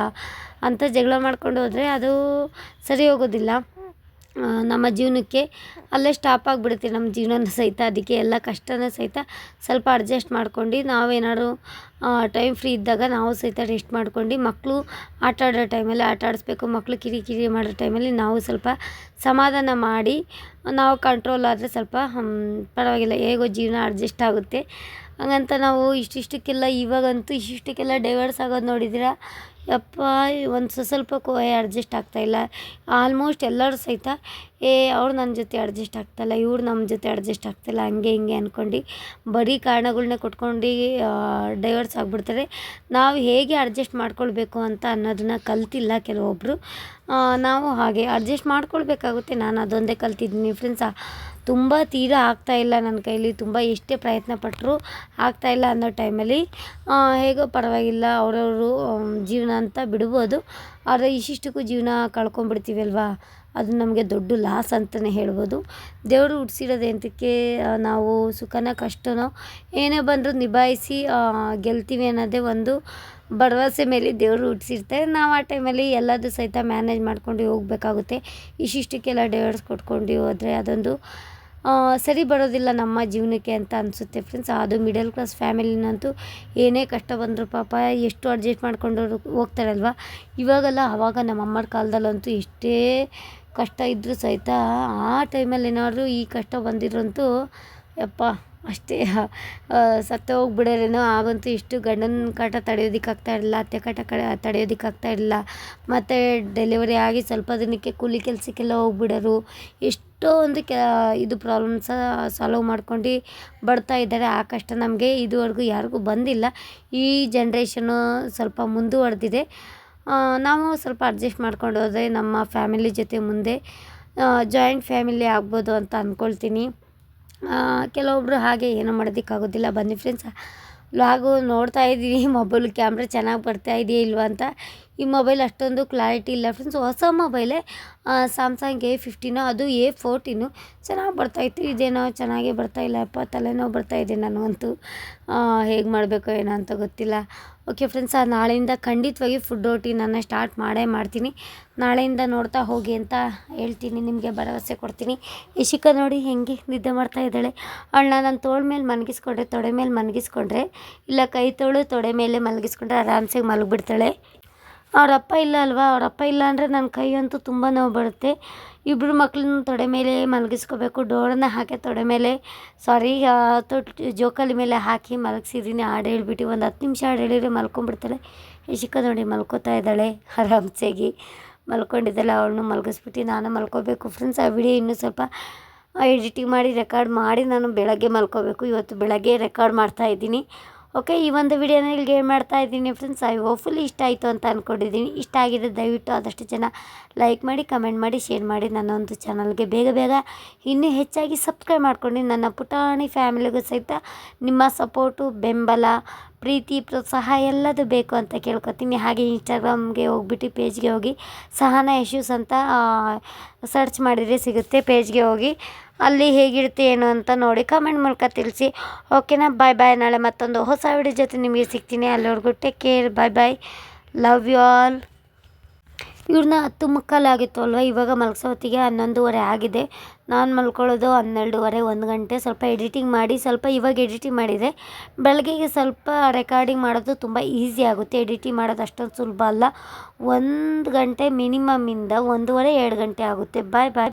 ಅಂತ ಜಗಳ ಮಾಡ್ಕೊಂಡು ಹೋದರೆ ಅದು ಸರಿ ಹೋಗೋದಿಲ್ಲ. ನಮ್ಮ ಜೀವನಕ್ಕೆ ಅಲ್ಲೇ ಸ್ಟಾಪ್ ಆಗಿಬಿಡುತ್ತೆ. ನಮ್ಮ ಜೀವನ ಸಹಿತ, ಅದಕ್ಕೆ ಎಲ್ಲ ಕಷ್ಟನ ಸಹಿತ ಸ್ವಲ್ಪ ಅಡ್ಜಸ್ಟ್ ಮಾಡ್ಕೊಂಡು ನಾವೇನಾದ್ರು ಟೈಮ್ ಫ್ರೀ ಇದ್ದಾಗ ನಾವು ಸಹಿತ ರೆಸ್ಟ್ ಮಾಡ್ಕೊಂಡು ಮಕ್ಕಳು ಆಟ ಆಡೋ ಟೈಮಲ್ಲಿ ಆಟ ಆಡಿಸ್ಬೇಕು ಮಕ್ಕಳು ಕಿರಿಕಿರಿ ಮಾಡೋ ಟೈಮಲ್ಲಿ ನಾವು ಸ್ವಲ್ಪ ಸಮಾಧಾನ ಮಾಡಿ, ನಾವು ಕಂಟ್ರೋಲ್ ಆದರೆ ಸ್ವಲ್ಪ ಪರವಾಗಿಲ್ಲ, ಹೇಗೋ ಜೀವನ ಅಡ್ಜಸ್ಟ್ ಆಗುತ್ತೆ. ಹಂಗಂತ ನಾವು ಇಷ್ಟಿಷ್ಟಕ್ಕೆಲ್ಲ ಇವಾಗಂತೂ ಇಷ್ಟಿಷ್ಟಕ್ಕೆಲ್ಲ ಡೈವರ್ಸ್ ಆಗೋದು ನೋಡಿದ್ದೀರಾ ಯಪ್ಪ, ಒಂದು ಸ್ವಸ್ವಲ್ಪಕ್ಕೂ ಏ ಅಡ್ಜಸ್ಟ್ ಆಗ್ತಾಯಿಲ್ಲ ಆಲ್ಮೋಸ್ಟ್ ಎಲ್ಲರೂ ಸಹಿತ, ಏ, ಅವ್ರು ನನ್ನ ಜೊತೆ ಅಡ್ಜಸ್ಟ್ ಆಗ್ತಾಯಿಲ್ಲ ಇವ್ರು ನಮ್ಮ ಜೊತೆ ಅಡ್ಜಸ್ಟ್ ಆಗ್ತಾಯಿಲ್ಲ ಹಂಗೆ ಹಿಂಗೆ ಅಂದ್ಕೊಂಡು ಬರೀ ಕಾರಣಗಳ್ನ ಕೊಟ್ಕೊಂಡು ಡೈವರ್ಸ್ ಆಗಿಬಿಡ್ತಾರೆ. ನಾವು ಹೇಗೆ ಅಡ್ಜಸ್ಟ್ ಮಾಡ್ಕೊಳ್ಬೇಕು ಅಂತ ಅನ್ನೋದನ್ನ ಕಲ್ತಿಲ್ಲ ಕೆಲವೊಬ್ಬರು ನಾವು ಹಾಗೆ ಅಡ್ಜಸ್ಟ್ ಮಾಡ್ಕೊಳ್ಬೇಕಾಗುತ್ತೆ. ನಾನು ಅದೊಂದೇ ಕಲ್ತಿದ್ದೀನಿ ಫ್ರೆಂಡ್ಸ್ ತುಂಬ ತೀರಾ ಆಗ್ತಾಯಿಲ್ಲ ನನ್ನ ಕೈಲಿ, ತುಂಬ ಎಷ್ಟೇ ಪ್ರಯತ್ನ ಪಟ್ಟರು ಆಗ್ತಾಯಿಲ್ಲ ಅನ್ನೋ ಟೈಮಲ್ಲಿ. ಹೇಗೋ ಪರವಾಗಿಲ್ಲ, ಅವರವರು ಜೀವನ ಅಂತ ಬಿಡ್ಬೋದು. ಆದರೆ ಇಷ್ಟಿಷ್ಟಕ್ಕೂ ಜೀವನ ಕಳ್ಕೊಂಡ್ಬಿಡ್ತೀವಲ್ವಾ? ಅದು ನಮಗೆ ದೊಡ್ಡ ಲಾಸ್ ಅಂತಲೇ ಹೇಳ್ಬೋದು. ದೇವರು ಹುಡ್ಸಿರೋದು ಎಂತಕ್ಕೆ ನಾವು ಸುಖನ ಕಷ್ಟನೋ ಏನೇ ಬಂದರೂ ನಿಭಾಯಿಸಿ ಗೆಲ್ತೀವಿ ಅನ್ನೋದೇ ಒಂದು ಭರವಸೆ ಮೇಲೆ ದೇವರು ಹುಟ್ಟಿಸಿರ್ತಾರೆ ನಾವು ಆ ಟೈಮಲ್ಲಿ ಎಲ್ಲದೂ ಸಹಿತ ಮ್ಯಾನೇಜ್ ಮಾಡ್ಕೊಂಡು ಹೋಗಬೇಕಾಗುತ್ತೆ. ಇಷ್ಟಿಷ್ಟಕ್ಕೆಲ್ಲ ಡೇವರ್ಸ್ ಕೊಟ್ಕೊಂಡು ಹೋದರೆ ಅದೊಂದು ಸರಿ ಬರೋದಿಲ್ಲ ನಮ್ಮ ಜೀವನಕ್ಕೆ ಅಂತ ಅನಿಸುತ್ತೆ ಫ್ರೆಂಡ್ಸ್ ಅದು ಮಿಡಲ್ ಕ್ಲಾಸ್ ಫ್ಯಾಮಿಲಿನಂತೂ ಏನೇ ಕಷ್ಟ ಬಂದರೂ ಪಾಪ ಎಷ್ಟು ಅಡ್ಜಸ್ಟ್ ಮಾಡ್ಕೊಂಡು ಹೋಗ್ತಾರಲ್ವ? ಇವಾಗೆಲ್ಲ ಆವಾಗ ನಮ್ಮ ಅಮ್ಮರ ಕಾಲದಲ್ಲಂತೂ ಎಷ್ಟೇ ಕಷ್ಟ ಇದ್ದರೂ ಸಹಿತ ಆ ಟೈಮಲ್ಲಿ ಏನಾದರೂ ಈ ಕಷ್ಟ ಬಂದಿದ್ರಂತೂ ಯಪ್ಪ. ಅಷ್ಟೇ. ಸತ್ತು ಹೋಗ್ಬಿಡೋರೇನೋ ಆಗಂತೂ ಇಷ್ಟು ಗಂಡನ ಕಾಟ ತಡೆಯೋದಕ್ಕಾಗ್ತಾ ಇರಲಿಲ್ಲ, ಅತ್ತೆ ಕಾಟ ಕಡೆ ತಡೆಯೋದಕ್ಕಾಗ್ತಾ ಇರಲಿಲ್ಲ. ಮತ್ತು ಡೆಲಿವರಿ ಆಗಿ ಸ್ವಲ್ಪ ದಿನಕ್ಕೆ ಕೂಲಿ ಕೆಲಸಕ್ಕೆಲ್ಲ ಹೋಗ್ಬಿಡೋರು. ಎಷ್ಟೋ ಒಂದು ಕೆ, ಇದು ಪ್ರಾಬ್ಲಮ್ಸ ಸಾಲ್ವ್ ಮಾಡ್ಕೊಂಡು ಬರ್ತಾ ಇದ್ದಾರೆ. ಆ ಕಷ್ಟ ನಮಗೆ ಇದುವರೆಗೂ ಯಾರಿಗೂ ಬಂದಿಲ್ಲ. ಈ ಜನ್ರೇಷನು ಸ್ವಲ್ಪ ಮುಂದುವರೆದಿದೆ. ನಾವು ಸ್ವಲ್ಪ ಅಡ್ಜಸ್ಟ್ ಮಾಡ್ಕೊಂಡು ಹೋದರೆ ನಮ್ಮ ಫ್ಯಾಮಿಲಿ ಜೊತೆ ಮುಂದೆ ಜಾಯಿಂಟ್ ಫ್ಯಾಮಿಲಿ ಆಗ್ಬೋದು ಅಂತ ಅಂದ್ಕೊಳ್ತೀನಿ ಕೆಲವೊಬ್ಬರು ಹಾಗೆ ಏನೂ ಮಾಡೋದಕ್ಕಾಗೋದಿಲ್ಲ. ಬನ್ನಿ ಫ್ರೆಂಡ್ಸ್ ಲಾಗು ನೋಡ್ತಾ ಇದ್ದೀನಿ. ಮೊಬೈಲ್ ಕ್ಯಾಮ್ರ ಚೆನ್ನಾಗಿ ಬರ್ತಾ ಇದೆಯಾ ಇಲ್ವಾ ಅಂತ ಈ ಮೊಬೈಲ್ ಅಷ್ಟೊಂದು ಕ್ಲಾರಿಟಿ ಇಲ್ಲ ಫ್ರೆಂಡ್ಸ್ ಹೊಸ ಮೊಬೈಲೇ ಸ್ಯಾಮ್ಸಂಗ್ ಎ ಫಿಫ್ಟೀನು ಅದು ಎ ಫೋರ್ಟೀನು ಚೆನ್ನಾಗಿ ಬರ್ತಾಯಿತ್ತು ಇದೇನೋ ಚೆನ್ನಾಗೇ ಬರ್ತಾಯಿಲ್ಲಪ್ಪ ತಲೆನೋವು ಬರ್ತಾಯಿದೆ ನನಗಂತೂ ಹೇಗೆ ಮಾಡಬೇಕೋ ಏನೋ ಅಂತ ಗೊತ್ತಿಲ್ಲ. ಓಕೆ ಫ್ರೆಂಡ್ಸ್ ನಾಳೆಯಿಂದ ಖಂಡಿತವಾಗಿ ಫುಡ್ ನಾನು ಸ್ಟಾರ್ಟ್ ಮಾಡೇ ಮಾಡ್ತೀನಿ. ನಾಳೆಯಿಂದ ನೋಡ್ತಾ ಹೋಗಿ ಅಂತ ಹೇಳ್ತೀನಿ. ನಿಮಗೆ ಭರವಸೆ ಕೊಡ್ತೀನಿ. ಯಶಿಕ ನೋಡಿ ಹೆಂಗೆ ನಿದ್ದೆ ಮಾಡ್ತಾ ಇದ್ದಾಳೆ. ಅವಳನ್ನ ನಾನು ತೋಳ ಮೇಲೆ ಮಲಗಿಸ್ಕೊಂಡ್ರೆ, ತೊಡೆ ಮೇಲೆ ಮಲಗಿಸ್ಕೊಂಡ್ರೆ, ಇಲ್ಲ ಕೈ ತೋಳು, ತೊಡೆ ಮೇಲೆ ಮಲಗಿಸ್ಕೊಂಡ್ರೆ ಆರಾಮ್ಸೆ ಮಲಗಿಬಿಡ್ತಾಳೆ. ಅವ್ರ ಅಪ್ಪ ಇಲ್ಲ ಅಲ್ವಾ? ಅವರಪ್ಪ ಇಲ್ಲ ಅಂದರೆ ನನ್ನ ಕೈ ಅಂತೂ ತುಂಬ ನೋವು ಬರುತ್ತೆ. ಇಬ್ಬರು ಮಕ್ಕಳನ್ನ ತೊಡೆ ಮೇಲೆ ಮಲಗಿಸ್ಕೋಬೇಕು. ಡೋರನ್ನ ಹಾಕಿ ತೊಡೆ ಮೇಲೆ, ಸಾರಿ ತೊಟ್ಟು ಜೋಕಾಲಿ ಮೇಲೆ ಹಾಕಿ ಮಲಗಿಸಿದ್ದೀನಿ ಹಾಡು ಹೇಳಿಬಿಟ್ಟು ಒಂದು ಹತ್ತು ನಿಮಿಷ ಹಾಡು ಹೇಳಿದರೆ ಮಲ್ಕೊಂಡ್ಬಿಡ್ತಾಳೆ. ಯಶಿಕ ನೋಡಿ ಮಲ್ಕೋತಾ ಇದ್ದಾಳೆ. ಆರಾಮ್ಸೆಗಿ ಮಲ್ಕೊಂಡಿದ್ದಾಳೆ. ಅವಳನ್ನು ಮಲಗಿಸ್ಬಿಟ್ಟು ನಾನು ಮಲ್ಕೋಬೇಕು. ಫ್ರೆಂಡ್ಸ್, ಆ ವಿಡಿಯೋ ಇನ್ನೂ ಸ್ವಲ್ಪ ಎಡಿಟಿಂಗ್ ಮಾಡಿ ರೆಕಾರ್ಡ್ ಮಾಡಿ ನಾನು ಬೆಳಗ್ಗೆ ಮಲ್ಕೋಬೇಕು. ಇವತ್ತು ಬೆಳಗ್ಗೆ ರೆಕಾರ್ಡ್ ಮಾಡ್ತಾ ಇದ್ದೀನಿ. ಓಕೆ ಈ ಒಂದು ವಿಡಿಯೋನ ಇಲ್ಲಿಗೆ ಮಾಡ್ತಾ ಇದ್ದೀನಿ ಫ್ರೆಂಡ್ಸ್ ಐ ಹೋಪ್ಫುಲಿ ಇಷ್ಟ ಆಯಿತು ಅಂತ ಅಂದ್ಕೊಂಡಿದ್ದೀನಿ ಇಷ್ಟ ಆಗಿದೆ ದಯವಿಟ್ಟು ಆದಷ್ಟು ಜನ ಲೈಕ್ ಮಾಡಿ ಕಮೆಂಟ್ ಮಾಡಿ ಶೇರ್ ಮಾಡಿ ನನ್ನ ಒಂದು ಚಾನಲ್ಗೆ ಬೇಗ ಬೇಗ ಇನ್ನೂ ಹೆಚ್ಚಾಗಿ ಸಬ್ಸ್ಕ್ರೈಬ್ ಮಾಡ್ಕೊಂಡು ನನ್ನ ಪುಟಾಣಿ ಫ್ಯಾಮಿಲಿಗೂ ಸಹಿತ ನಿಮ್ಮ ಸಪೋರ್ಟು ಬೆಂಬಲ ಪ್ರೀತಿ, ಪ್ರೋತ್ಸಾಹ ಎಲ್ಲದು ಬೇಕು ಅಂತ ಕೇಳ್ಕೊತೀನಿ. ಹಾಗೆ ಇನ್ಸ್ಟಾಗ್ರಾಮ್ಗೆ ಹೋಗ್ಬಿಟ್ಟು ಪೇಜ್ಗೆ ಹೋಗಿ ಸಹನಾ ಇಶ್ಯೂಸ್ ಅಂತ ಸರ್ಚ್ ಮಾಡಿದರೆ ಸಿಗುತ್ತೆ ಪೇಜ್ಗೆ ಹೋಗಿ. ಅಲ್ಲಿ ಹೇಗಿರುತ್ತೆ, ಏನು ಅಂತ ನೋಡಿ ಕಮೆಂಟ್ ಮೂಲಕ ತಿಳಿಸಿ. ಓಕೆನಾ ಬಾಯ್ ಬಾಯ್ ನಾಳೆ ಮತ್ತೊಂದು ಹೊಸ ವಿಡಿಯೋ ಜೊತೆ ನಿಮಗೆ ಸಿಗ್ತೀನಿ. ಅಲ್ಲಿವರೆಗೂ take care bye bye love you all ಇವ್ರನ್ನ ಹತ್ತು ಮುಕ್ಕಾಲಾಗಿತ್ತು ಅಲ್ವಾ ಇವಾಗ ಮಲಗ್ಸೋ ಹೊತ್ತಿಗೆ ಹನ್ನೊಂದುವರೆ ಆಗಿದೆ. ನಾನು ಮಲ್ಕೊಳ್ಳೋದು ಹನ್ನೆರಡುವರೆ, ಒಂದು ಗಂಟೆ. ಸ್ವಲ್ಪ ಎಡಿಟಿಂಗ್ ಮಾಡಿ, ಸ್ವಲ್ಪ ಇವಾಗ ಎಡಿಟಿಂಗ್ ಮಾಡಿದೆ. ಬೆಳಗ್ಗೆಗೆ ಸ್ವಲ್ಪ ರೆಕಾರ್ಡಿಂಗ್ ಮಾಡೋದು ತುಂಬ ಈಸಿ ಆಗುತ್ತೆ. ಎಡಿಟಿಂಗ್ ಮಾಡೋದು ಅಷ್ಟೊಂದು ಸುಲಭ ಅಲ್ಲ. ಒಂದು ಗಂಟೆ ಮಿನಿಮಮ್ಮಿಂದ ಒಂದೂವರೆ, ಎರಡು ಗಂಟೆ ಆಗುತ್ತೆ. ಬಾಯ್ ಬಾಯ್